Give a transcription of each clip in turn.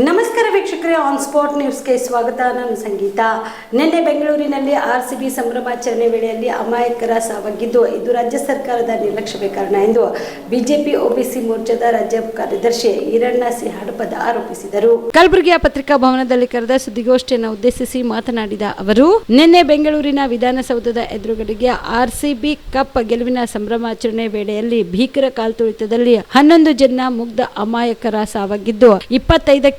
ನಮಸ್ಕಾರ ವೀಕ್ಷಕರೇ on spot ನ್ಯೂಸ್ಗೆ ಸ್ವಾಗತ. ನಾನು ಸಂಗೀತ. ನಿನ್ನೆ ಬೆಂಗಳೂರಿನಲ್ಲಿ ಆರ್ ಸಿ ಬಿ ಸಂಭ್ರಮಾಚರಣೆ ವೇಳೆಯಲ್ಲಿ ಅಮಾಯಕರ ಸಾವಾಗಿದ್ದು, ಇದು ರಾಜ್ಯ ಸರ್ಕಾರದ ನಿರ್ಲಕ್ಷ್ಯವೇ ಕಾರಣ ಎಂದು ಬಿಜೆಪಿ ಒಬಿಸಿ ಮೋರ್ಚಾದ ರಾಜ್ಯ ಕಾರ್ಯದರ್ಶಿ ಈರಣ್ಣ ಸಿ ಹಡಪದ ಆರೋಪಿಸಿದರು. ಕಲಬುರಗಿಯ ಪತ್ರಿಕಾ ಭವನದಲ್ಲಿ ಕರೆದ ಸುದ್ದಿಗೋಷ್ಠಿಯನ್ನು ಉದ್ದೇಶಿಸಿ ಮಾತನಾಡಿದ ಅವರು, ನಿನ್ನೆ ಬೆಂಗಳೂರಿನ ವಿಧಾನಸೌಧದ ಎದುರುಗಡೆಗೆ ಆರ್ ಸಿ ಕಪ್ ಗೆಲುವಿನ ಸಂಭ್ರಮಾಚರಣೆ ವೇಳೆಯಲ್ಲಿ ಭೀಕರ ಕಾಲ್ತುಳಿತದಲ್ಲಿ ಹನ್ನೊಂದು ಜನ ಮುಗ್ಧ ಅಮಾಯಕರ ಸಾವಾಗಿದ್ದು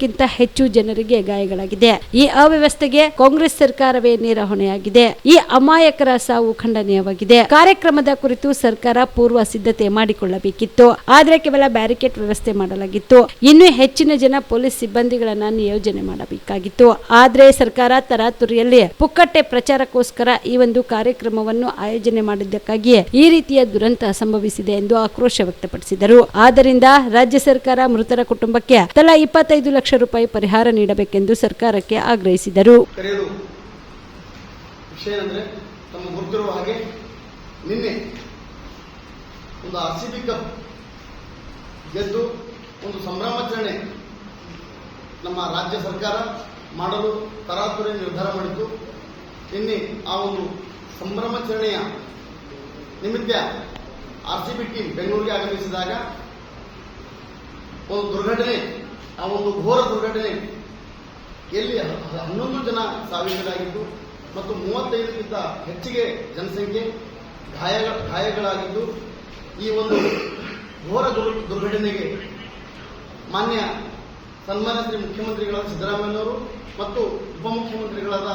ಇಪ್ಪತ್ತೈದಕ್ಕಿಂತ ಹೆಚ್ಚು ಜನರಿಗೆ ಗಾಯಗಳಾಗಿದೆ. ಈ ಅವ್ಯವಸ್ಥೆಗೆ ಕಾಂಗ್ರೆಸ್ ಸರ್ಕಾರವೇ ನೇರ ಹೊಣೆಯಾಗಿದೆ. ಈ ಅಮಾಯಕರ ಸಾವು ಖಂಡನೀಯವಾಗಿದೆ. ಕಾರ್ಯಕ್ರಮದ ಕುರಿತು ಸರ್ಕಾರ ಪೂರ್ವ ಸಿದ್ಧತೆ ಮಾಡಿಕೊಳ್ಳಬೇಕಿತ್ತು. ಆದರೆ ಕೇವಲ ಬ್ಯಾರಿಕೇಡ್ ವ್ಯವಸ್ಥೆ ಮಾಡಲಾಗಿತ್ತು. ಇನ್ನೂ ಹೆಚ್ಚಿನ ಜನ ಪೊಲೀಸ್ ಸಿಬ್ಬಂದಿಗಳನ್ನ ನಿಯೋಜನೆ ಮಾಡಬೇಕಾಗಿತ್ತು. ಆದ್ರೆ ಸರ್ಕಾರ ತರಾತುರಿಯಲ್ಲಿ ಪುಕ್ಕಟ್ಟೆ ಪ್ರಚಾರಕ್ಕೋಸ್ಕರ ಈ ಒಂದು ಕಾರ್ಯಕ್ರಮವನ್ನು ಆಯೋಜನೆ ಮಾಡಿದ್ದಕ್ಕಾಗಿಯೇ ಈ ರೀತಿಯ ದುರಂತ ಸಂಭವಿಸಿದೆ ಎಂದು ಆಕ್ರೋಶ ವ್ಯಕ್ತಪಡಿಸಿದರು. ಆದ್ದರಿಂದ ರಾಜ್ಯ ಸರ್ಕಾರ ಮೃತರ ಕುಟುಂಬಕ್ಕೆ ತಲಾ ಇಪ್ಪತ್ತೈದು ಲಕ್ಷ ರೂಪಾಯಿ ಪರಿಹಾರ ನೀಡಬೇಕೆಂದು ಸರ್ಕಾರಕ್ಕೆ ಆಗ್ರಹಿಸಿದರು. ವಿಷಯ ತಮ್ಮ ಒಂದು ಆರ್ ಒಂದು ಸಂಭ್ರಮಾಚರಣೆ ನಮ್ಮ ರಾಜ್ಯ ಸರ್ಕಾರ ಮಾಡಲು ತರಾತುರಿ ನಿರ್ಧಾರ ಮಾಡಿತು ನಿನ್ನೆ ಆ ಒಂದು ಸಂಭ್ರಮಾಚರಣೆಯ ನಿಮಿತ್ತ ಆರ್ ಸಿ ಟೀಮ್ ಬೆಂಗಳೂರಿಗೆ ಆಗಮಿಸಿದಾಗ ಒಂದು ದುರ್ಘಟನೆ ಆ ಒಂದು ಘೋರ ದುರ್ಘಟನೆ ಎಲ್ಲಿ ಹನ್ನೊಂದು ಜನ ಸಾವಿಗೀಡಾಗಿದ್ದು ಮತ್ತು ಮೂವತ್ತೈದಕ್ಕಿಂತ ಹೆಚ್ಚಿಗೆ ಜನಸಂಖ್ಯೆ ಗಾಯ ಗಾಯಗಳಾಗಿದ್ದು ಈ ಒಂದು ಘೋರ ದುರ್- ದುರ್ಘಟನೆಗೆ ಮಾನ್ಯ ಸನ್ಮಾನ್ಯ ಶ್ರೀ ಮುಖ್ಯಮಂತ್ರಿಗಳಾದ ಸಿದ್ದರಾಮಯ್ಯನವರು ಮತ್ತು ಉಪಮುಖ್ಯಮಂತ್ರಿಗಳಾದ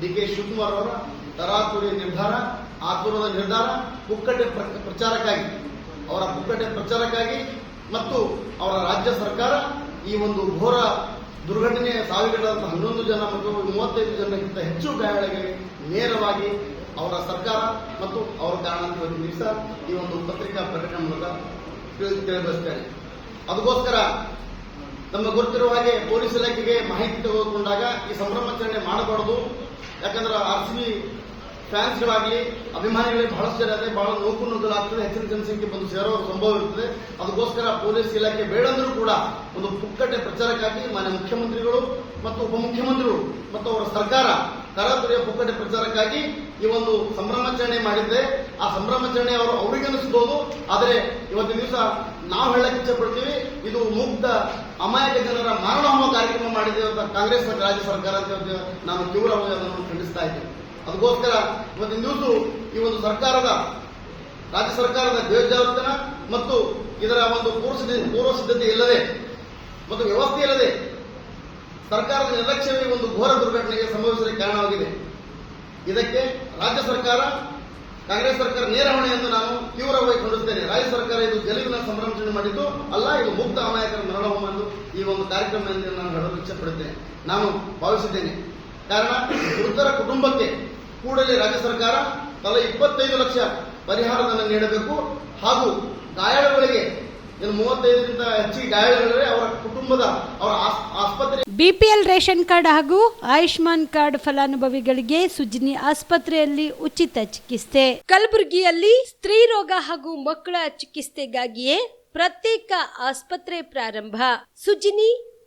ಡಿ ಕೆ ಶಿವಕುಮಾರ್ ಅವರ ತರಾತುರಿ ನಿರ್ಧಾರ, ಆತುರದ ನಿರ್ಧಾರ ಪುಕ್ಕಟೆ ಪ್ರ- ಪ್ರಚಾರಕ್ಕಾಗಿ. ಅವರ ಪುಕ್ಕಟೆ ಪ್ರಚಾರಕ್ಕಾಗಿ ಮತ್ತು ಅವರ ರಾಜ್ಯ ಸರ್ಕಾರ ಈ ಒಂದು ಘೋರ ದುರ್ಘಟನೆಯ ಸಾವಿಗೀಡಾದ ಹನ್ನೊಂದು ಜನ ಮತ್ತು ಮೂವತ್ತೈದು ಜನಕ್ಕಿಂತ ಹೆಚ್ಚು ಗಾಯಗಳಿಗೆ ನೇರವಾಗಿ ಅವರ ಸರ್ಕಾರ ಮತ್ತು ಅವರ ಕಾರಣಕ್ಕೆ ದಿವಸ ಈ ಒಂದು ಪತ್ರಿಕಾ ಪ್ರಕಟಣೆ ಮೂಲಕ ತಿಳಿ- ತಿಳಿಬಯಸ್ತೇನೆ ಅದಕ್ಕೋಸ್ಕರ ನಮ್ಮ ಗೊತ್ತಿರುವ ಹಾಗೆ ಪೊಲೀಸ್ ಇಲಾಖೆಗೆ ಮಾಹಿತಿ ತೆಗೆದುಕೊಂಡಾಗ ಈ ಸಂಭ್ರಮಾಚರಣೆ ಮಾಡಬಾರದು. ಯಾಕಂದ್ರೆ ಆರ್ ಸಿ ಬಿ ಫ್ಯಾನ್ಸ್ಗಳಾಗಲಿ ಅಭಿಮಾನಿಗಳಿಗೆ ಬಹಳಷ್ಟು ಜನ ಬಹಳ ನೋಕು ನುಗ್ಗಲಾಗ್ತದೆ ಹೆಚ್ಚಿನ ಜನಸಂಖ್ಯೆ ಬಂದು ಸೇರೋ ಸಂಭವ ಇರ್ತದೆ. ಅದಕ್ಕೋಸ್ಕರ ಪೊಲೀಸ್ ಇಲಾಖೆ ಬೇಡಂದ್ರೂ ಕೂಡ ಒಂದು ಪುಕ್ಕಟ್ಟೆ ಪ್ರಚಾರಕ್ಕಾಗಿ ಮಾನ್ಯ ಮುಖ್ಯಮಂತ್ರಿಗಳು ಮತ್ತು ಉಪಮುಖ್ಯಮಂತ್ರಿಗಳು ಮತ್ತು ಅವರ ಸರ್ಕಾರ ತರಾತುರಿಯ ಪುಕ್ಕಟ್ಟೆ ಪ್ರಚಾರಕ್ಕಾಗಿ ಈ ಒಂದು ಸಂಭ್ರಮಾಚರಣೆ ಮಾಡಿದ್ದೆ ಆ ಸಂಭ್ರಮಾಚರಣೆ ಅವರು ಅವರಿಗೆ ಅನಿಸ್ಬೋದು. ಆದರೆ ಇವತ್ತಿನ ದಿವಸ ನಾವು ಹೇಳಕ್ಕೆ ಇಚ್ಛೆ ಪಡ್ತೀವಿ ಇದು ಮುಗ್ಧ, ಅಮಾಯಕ ಜನರ ಮಾರಣ ಹೋಮ ಕಾರ್ಯಕ್ರಮ ಮಾಡಿದೆ ಅಂತ ಕಾಂಗ್ರೆಸ್ ರಾಜ್ಯ ಸರ್ಕಾರ ಅಂತ ನಾನು ತೀವ್ರವಾಗಿ ಅದನ್ನು ಖಂಡಿಸ್ತಾ ಇದ್ದೇನೆ. ಅದಕ್ಕೋಸ್ಕರ ಇವತ್ತಿನ ನ್ಯೂಸು ಈ ಒಂದು ಸರ್ಕಾರದ, ರಾಜ್ಯ ಸರ್ಕಾರದ ಬೇಜಾವತನ ಮತ್ತು ಇದರ ಒಂದು ಪೂರ್ವ ಪೂರ್ವ ಸಿದ್ಧತೆ ಇಲ್ಲದೆ ಮತ್ತು ವ್ಯವಸ್ಥೆ ಇಲ್ಲದೆ ಸರ್ಕಾರದ ನಿರ್ಲಕ್ಷ್ಯವೇ ಒಂದು ಘೋರ ದುರ್ಘಟನೆಗೆ ಸಂಭವಿಸಲಿಕ್ಕೆ ಕಾರಣವಾಗಿದೆ. ಇದಕ್ಕೆ ರಾಜ್ಯ ಸರ್ಕಾರ, ಕಾಂಗ್ರೆಸ್ ಸರ್ಕಾರ ನೇರ ಹೊಣೆ ಎಂದು ನಾನು ತೀವ್ರವಾಗಿ ಖಂಡಿಸ್ತೇನೆ ರಾಜ್ಯ ಸರ್ಕಾರ ಇದು ಗೆಲುವಿನ ಸಂರಕ್ಷಣೆ ಮಾಡಿದ್ದು ಅಲ್ಲ, ಇದು ಮುಕ್ತ ಅಮಾಯಕರ ಮರಣ ಎಂದು ಈ ಒಂದು ಕಾರ್ಯಕ್ರಮ ಎಂದು ನಾನು ಹೇಳಲು ಇಚ್ಛೆ ಪಡುತ್ತೇನೆ. ನಾನು ಭಾವಿಸಿದ್ದೇನೆ ಕಾರಣ ಮೃತರ ಕುಟುಂಬಕ್ಕೆ ಕೂಡಲೇ ರಾಜ್ಯ ಸರ್ಕಾರ ತಲಾ ಇಪ್ಪತ್ತೈದು ಲಕ್ಷ ಪರಿಹಾರವನ್ನು ನೀಡಬೇಕು. ಹಾಗೂ ಗಾಯಾಳುಗಳಿಗೆ ಅವರ ಕುಟುಂಬದ, ಅವರ ಬಿಪಿಎಲ್ ರೇಷನ್ ಕಾರ್ಡ್ ಹಾಗೂ ಆಯುಷ್ಮಾನ್ ಕಾರ್ಡ್ ಫಲಾನುಭವಿಗಳಿಗೆ ಸುಜಿನಿ ಆಸ್ಪತ್ರೆಯಲ್ಲಿ ಉಚಿತ ಚಿಕಿತ್ಸೆ. ಕಲಬುರಗಿಯಲ್ಲಿ ಸ್ತ್ರೀ ರೋಗ ಹಾಗೂ ಮಕ್ಕಳ ಚಿಕಿತ್ಸೆಗಾಗಿಯೇ ಪ್ರತ್ಯೇಕ ಆಸ್ಪತ್ರೆ ಪ್ರಾರಂಭ. ಸುಜಿನಿ